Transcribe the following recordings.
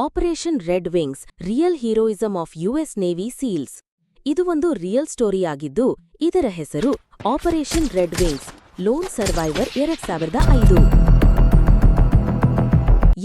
Operation red wings real heroism of US navy seals ಇದು ಒಂದು real story ಆಗಿದ್ದು, ಇದರ ಹೆಸರು operation red wings lone survivor ಎರಡ್ ಸಾವಿರದ ಐದು.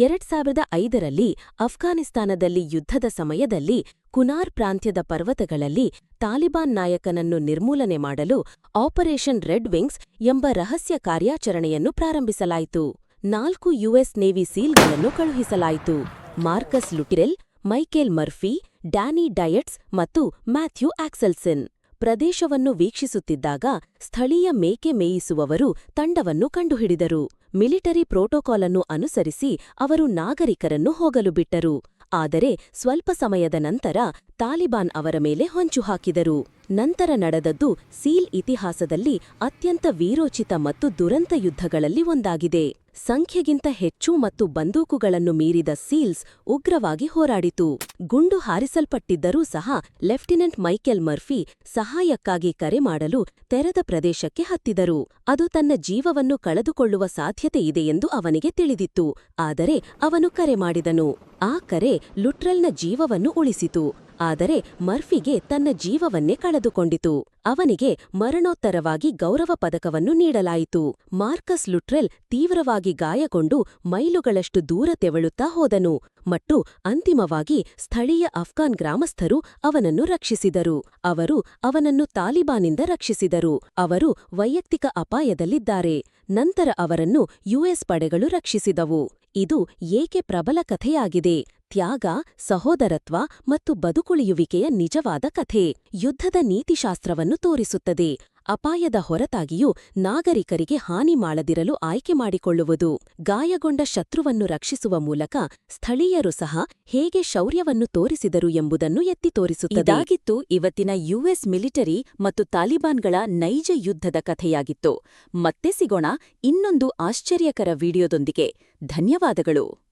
ಎರಡ್ ಸಾವಿರದ ಐದರಲ್ಲಿ ಅಫ್ಘಾನಿಸ್ತಾನದಲ್ಲಿ ಯುದ್ಧದ ಸಮಯದಲ್ಲಿ ಕುನಾರ್ ಪ್ರಾಂತ್ಯದ ಪರ್ವತಗಳಲ್ಲಿ ತಾಲಿಬಾನ್ ನಾಯಕನನ್ನು ನಿರ್ಮೂಲನೆ ಮಾಡಲು ಆಪರೇಷನ್ ರೆಡ್ ವಿಂಗ್ಸ್ ಎಂಬ ರಹಸ್ಯ ಕಾರ್ಯಾಚರಣೆಯನ್ನು ಪ್ರಾರಂಭಿಸಲಾಯಿತು. ನಾಲ್ಕು ಯುಎಸ್ ನೇವಿ ಸೀಲ್ಗಳನ್ನು ಕಳುಹಿಸಲಾಯಿತು. Marcus Luttrell, Michael Murphy, Danny Dietz ಮತ್ತು ಮ್ಯಾಥ್ಯೂ ಆಕ್ಸೆಲ್ಸನ್. ಪ್ರದೇಶವನ್ನು ವೀಕ್ಷಿಸುತ್ತಿದ್ದಾಗ ಸ್ಥಳೀಯ ಮೇಕೆ ಮೇಯಿಸುವವರು ತಂಡವನ್ನು ಕಂಡುಹಿಡಿದರು. ಮಿಲಿಟರಿ ಪ್ರೋಟೋಕಾಲ್ ಅನ್ನು ಅನುಸರಿಸಿ ಅವರು ನಾಗರಿಕರನ್ನು ಹೋಗಲು ಬಿಟ್ಟರು. ಆದರೆ ಸ್ವಲ್ಪ ಸಮಯದ ನಂತರ ತಾಲಿಬಾನ್ ಅವರ ಮೇಲೆ ಹೊಂಚು ಹಾಕಿದರು. ನಂತರ ನಡೆದದ್ದು ಸೀಲ್ ಇತಿಹಾಸದಲ್ಲಿ ಅತ್ಯಂತ ವೀರೋಚಿತ ಮತ್ತು ದುರಂತ ಯುದ್ಧಗಳಲ್ಲಿ ಒಂದಾಗಿದೆ. ಸಂಖ್ಯೆಗಿಂತ ಹೆಚ್ಚು ಮತ್ತು ಬಂದೂಕುಗಳನ್ನು ಮೀರಿದ ಸೀಲ್ಸ್ ಉಗ್ರವಾಗಿ ಹೋರಾಡಿತು. ಗುಂಡು ಹಾರಿಸಲ್ಪಟ್ಟಿದ್ದರೂ ಸಹ ಲೆಫ್ಟಿನೆಂಟ್ ಮೈಕೆಲ್ ಮರ್ಫಿ ಸಹಾಯಕ್ಕಾಗಿ ಕರೆ ಮಾಡಲು ತೆರೆದ ಪ್ರದೇಶಕ್ಕೆ ಹತ್ತಿದರು. ಅದು ತನ್ನ ಜೀವವನ್ನು ಕಳೆದುಕೊಳ್ಳುವ ಸಾಧ್ಯತೆಯಿದೆ ಎಂದು ಅವನಿಗೆ ತಿಳಿದಿತ್ತು. ಆದರೆ ಅವನು ಕರೆ ಮಾಡಿದನು. ಆ ಕರೆ ಲುಟ್ರಲ್ನ ಜೀವವನ್ನು ಉಳಿಸಿತು. ಆದರೆ ಮರ್ಫಿಗೆ ತನ್ನ ಜೀವವನ್ನೇ ಕಳೆದುಕೊಂಡಿತು. ಅವನಿಗೆ ಮರಣೋತ್ತರವಾಗಿ ಗೌರವ ಪದಕವನ್ನು ನೀಡಲಾಯಿತು. ಮಾರ್ಕಸ್ ಲುಟ್ರೆಲ್ ತೀವ್ರವಾಗಿ ಗಾಯಗೊಂಡು ಮೈಲುಗಳಷ್ಟು ದೂರ ತೆವಳುತ್ತಾ ಹೋದನು ಮತ್ತು ಅಂತಿಮವಾಗಿ ಸ್ಥಳೀಯ ಅಫ್ಘಾನ್ ಗ್ರಾಮಸ್ಥರು ಅವನನ್ನು ರಕ್ಷಿಸಿದರು. ಅವರು ಅವನನ್ನು ತಾಲಿಬಾನಿಂದ ರಕ್ಷಿಸಿದರು. ಅವರು ವೈಯಕ್ತಿಕ ಅಪಾಯದಲ್ಲಿದ್ದಾರೆ. ನಂತರ ಅವರನ್ನು ಯುಎಸ್ ಪಡೆಗಳು ರಕ್ಷಿಸಿದವು. ಇದು ಏಕೆ ಪ್ರಬಲ ಕಥೆಯಾಗಿದೆ? ತ್ಯಾಗ, ಸಹೋದರತ್ವ ಮತ್ತು ಬದುಕುಳಿಯುವಿಕೆಯ ನಿಜವಾದ ಕಥೆ. ಯುದ್ಧದ ನೀತಿಶಾಸ್ತ್ರವನ್ನು ತೋರಿಸುತ್ತದೆ. ಅಪಾಯದ ಹೊರತಾಗಿಯೂ ನಾಗರಿಕರಿಗೆ ಹಾನಿ ಮಾಡದಿರಲು ಆಯ್ಕೆ ಮಾಡಿಕೊಳ್ಳುವುದು. ಗಾಯಗೊಂಡ ಶತ್ರುವನ್ನು ರಕ್ಷಿಸುವ ಮೂಲಕ ಸ್ಥಳೀಯರು ಸಹ ಹೇಗೆ ಶೌರ್ಯವನ್ನು ತೋರಿಸಿದರು ಎಂಬುದನ್ನು ಎತ್ತಿ ತೋರಿಸುತ್ತದೆ. ಇದಾಗಿತ್ತು ಇವತ್ತಿನ ಯುಎಸ್ ಮಿಲಿಟರಿ ಮತ್ತು ತಾಲಿಬಾನ್ಗಳ ನೈಜ ಯುದ್ಧದ ಕಥೆಯಾಗಿತ್ತು. ಮತ್ತೆ ಸಿಗೋಣ ಇನ್ನೊಂದು ಆಶ್ಚರ್ಯಕರ ವಿಡಿಯೋದೊಂದಿಗೆ. ಧನ್ಯವಾದಗಳು.